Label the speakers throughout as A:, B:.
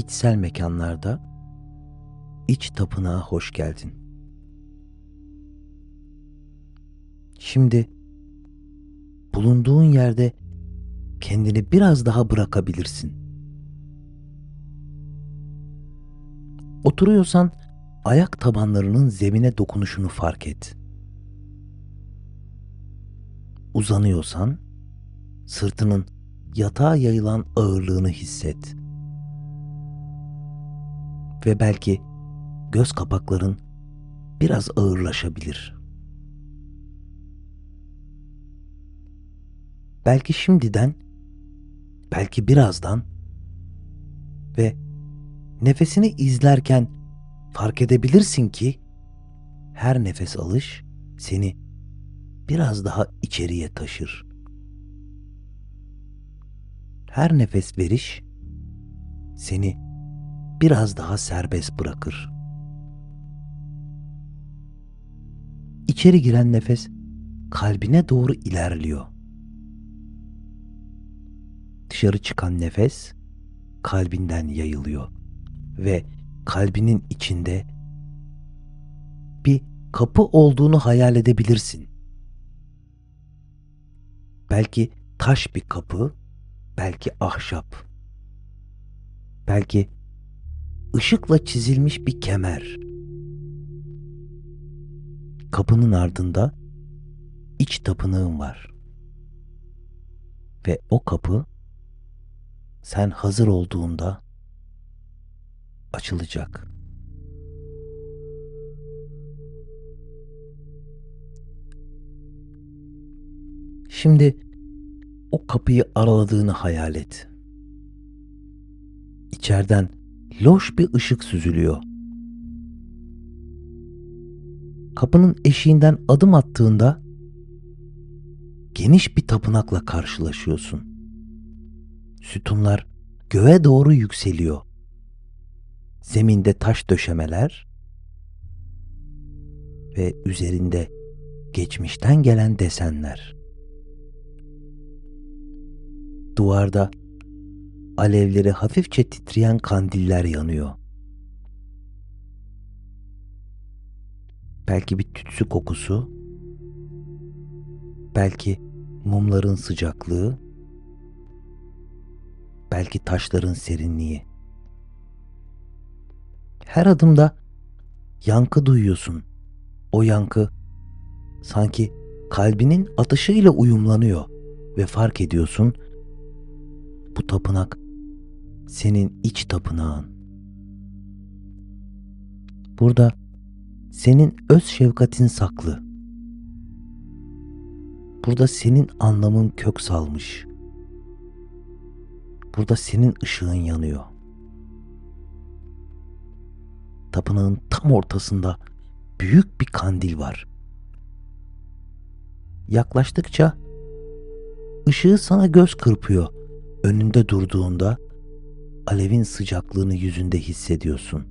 A: içsel mekanlarda iç tapınağa hoş geldin. Şimdi bulunduğun yerde kendini biraz daha bırakabilirsin. Oturuyorsan ayak tabanlarının zemine dokunuşunu fark et. Uzanıyorsan sırtının yatağa yayılan ağırlığını hisset. Ve belki göz kapakların biraz ağırlaşabilir. Belki şimdiden, belki birazdan ve nefesini izlerken fark edebilirsin ki her nefes alış seni biraz daha içeriye taşır. Her nefes veriş seni biraz daha serbest bırakır. İçeri giren nefes kalbine doğru ilerliyor. Dışarı çıkan nefes kalbinden yayılıyor ve kalbinin içinde bir kapı olduğunu hayal edebilirsin. Belki taş bir kapı, belki ahşap. Belki ışıkla çizilmiş bir kemer. Kapının ardında iç tapınağın var. Ve o kapı sen hazır olduğunda açılacak. Şimdi o kapıyı araladığını hayal et. İçeriden loş bir ışık süzülüyor. Kapının eşiğinden adım attığında geniş bir tapınakla karşılaşıyorsun. Sütunlar göğe doğru yükseliyor. Zeminde taş döşemeler ve üzerinde geçmişten gelen desenler. Duvarda alevleri hafifçe titreyen kandiller yanıyor. Belki bir tütsü kokusu, belki mumların sıcaklığı, belki taşların serinliği. Her adımda yankı duyuyorsun. O yankı sanki kalbinin atışıyla uyumlanıyor ve fark ediyorsun bu tapınak senin iç tapınağın. Burada senin öz şefkatin saklı. Burada senin anlamın kök salmış. Burada senin ışığın yanıyor. Tapınağın tam ortasında büyük bir kandil var. Yaklaştıkça ışığı sana göz kırpıyor. Önünde durduğunda alevin sıcaklığını yüzünde hissediyorsun.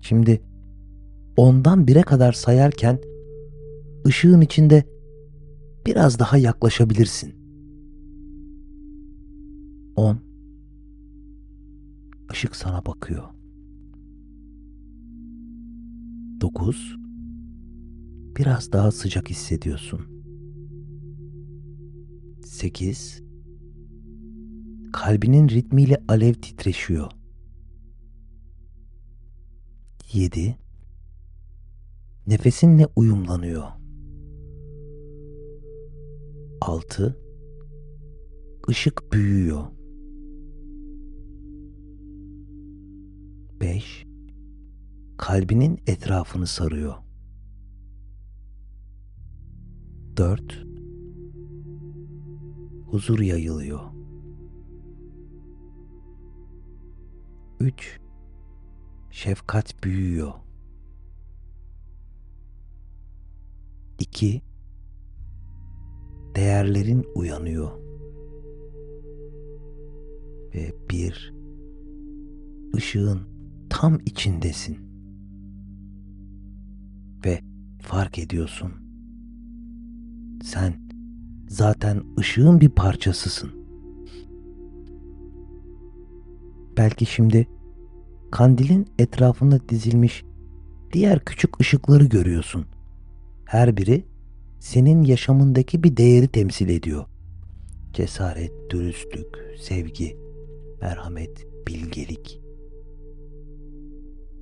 A: Şimdi ondan bire kadar sayarken ışığın içinde biraz daha yaklaşabilirsin. On. Işık sana bakıyor. Dokuz. Biraz daha sıcak hissediyorsun. 8 Kalbinin ritmiyle alev titreşiyor. 7 Nefesinle uyumlanıyor. 6 Işık büyüyor. 5 Kalbinin etrafını sarıyor. 4 huzur yayılıyor. 3. Şefkat büyüyor. 2. Değerlerin uyanıyor. Ve 1. Işığın tam içindesin. Ve fark ediyorsun. Sen zaten ışığın bir parçasısın. Belki şimdi kandilin etrafında dizilmiş diğer küçük ışıkları görüyorsun. Her biri senin yaşamındaki bir değeri temsil ediyor. Cesaret, dürüstlük, sevgi, merhamet, bilgelik.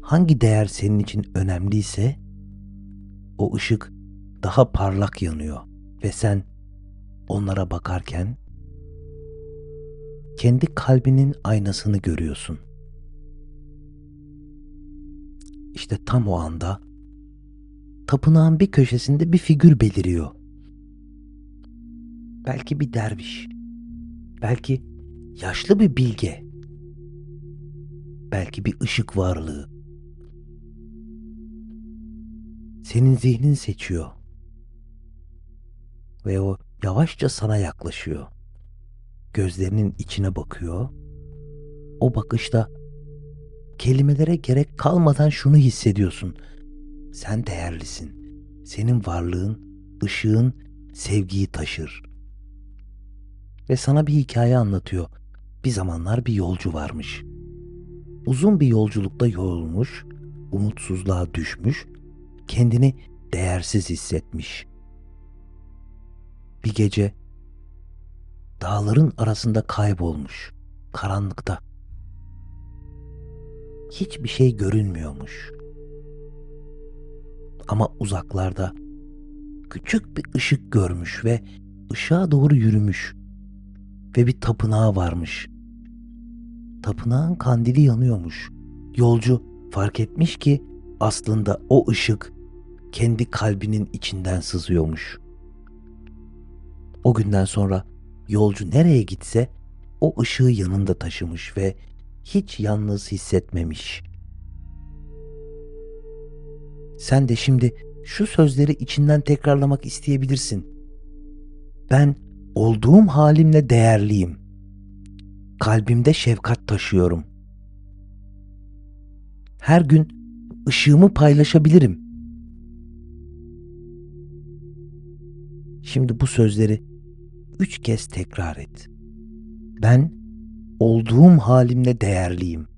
A: Hangi değer senin için önemliyse o ışık daha parlak yanıyor ve sen onlara bakarken kendi kalbinin aynasını görüyorsun. İşte tam o anda tapınağın bir köşesinde bir figür beliriyor. Belki bir derviş, belki yaşlı bir bilge, belki bir ışık varlığı. Senin zihnin seçiyor ve o yavaşça sana yaklaşıyor. Gözlerinin içine bakıyor. O bakışta kelimelere gerek kalmadan şunu hissediyorsun. Sen değerlisin. Senin varlığın, ışığın sevgiyi taşır. Ve sana bir hikaye anlatıyor. Bir zamanlar bir yolcu varmış. Uzun bir yolculukta yorulmuş, umutsuzluğa düşmüş, kendini değersiz hissetmiş. Bir gece dağların arasında kaybolmuş, karanlıkta. Hiçbir şey görünmüyormuş. Ama uzaklarda küçük bir ışık görmüş ve ışığa doğru yürümüş ve bir tapınağa varmış. Tapınağın kandili yanıyormuş. Yolcu fark etmiş ki aslında o ışık kendi kalbinin içinden sızıyormuş. O günden sonra yolcu nereye gitse o ışığı yanında taşımış ve hiç yalnız hissetmemiş. Sen de şimdi şu sözleri içinden tekrarlamak isteyebilirsin. Ben olduğum halimle değerliyim. Kalbimde şefkat taşıyorum. Her gün ışığımı paylaşabilirim. Şimdi bu sözleri üç kez tekrar et. Ben olduğum halimle değerliyim.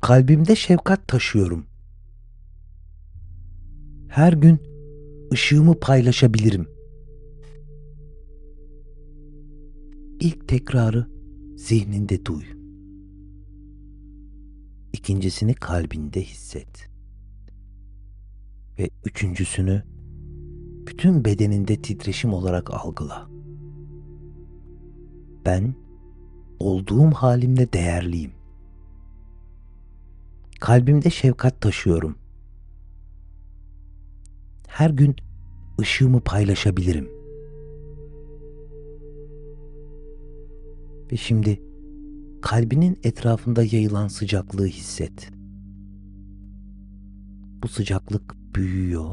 A: Kalbimde şefkat taşıyorum. Her gün ışığımı paylaşabilirim. İlk tekrarı zihninde duy. İkincisini kalbinde hisset. Ve üçüncüsünü bütün bedeninde titreşim olarak algıla. Ben olduğum halimle değerliyim. Kalbimde şefkat taşıyorum. Her gün ışığımı paylaşabilirim. Ve şimdi kalbinin etrafında yayılan sıcaklığı hisset. Bu sıcaklık büyüyor,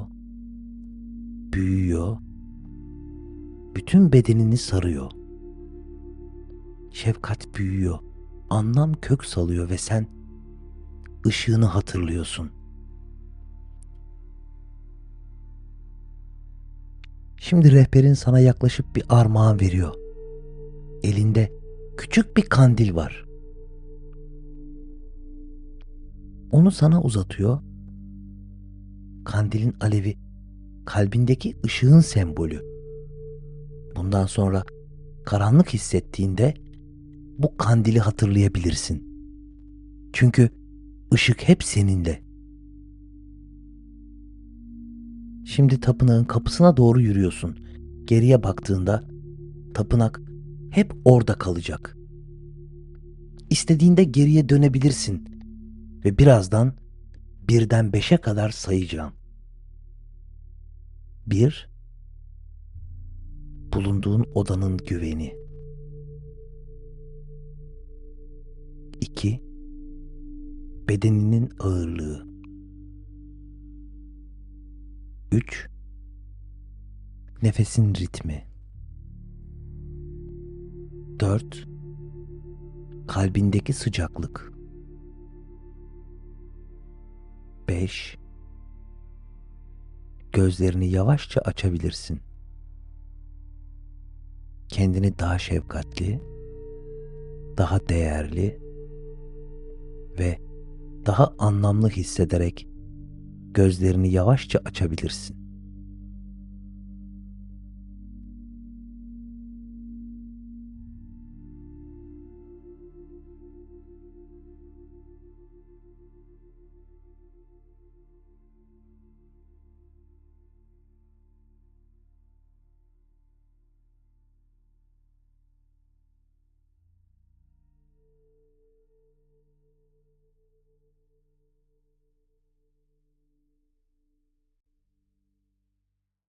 A: büyüyor, bütün bedenini sarıyor. Şefkat büyüyor, anlam kök salıyor ve sen ışığını hatırlıyorsun. Şimdi rehberin sana yaklaşıp bir armağan veriyor. Elinde küçük bir kandil var. Onu sana uzatıyor. Kandilin alevi kalbindeki ışığın sembolü. Bundan sonra karanlık hissettiğinde bu kandili hatırlayabilirsin. Çünkü ışık hep seninle. Şimdi tapınağın kapısına doğru yürüyorsun. Geriye baktığında tapınak hep orada kalacak. İstediğinde geriye dönebilirsin ve birazdan birden beşe kadar sayacağım. Bir, bulunduğun odanın güveni. İki, bedeninin ağırlığı. Üç, nefesin ritmi. Dört, kalbindeki sıcaklık. Beş, gözlerini yavaşça açabilirsin. Kendini daha şefkatli, daha değerli ve daha anlamlı hissederek gözlerini yavaşça açabilirsin.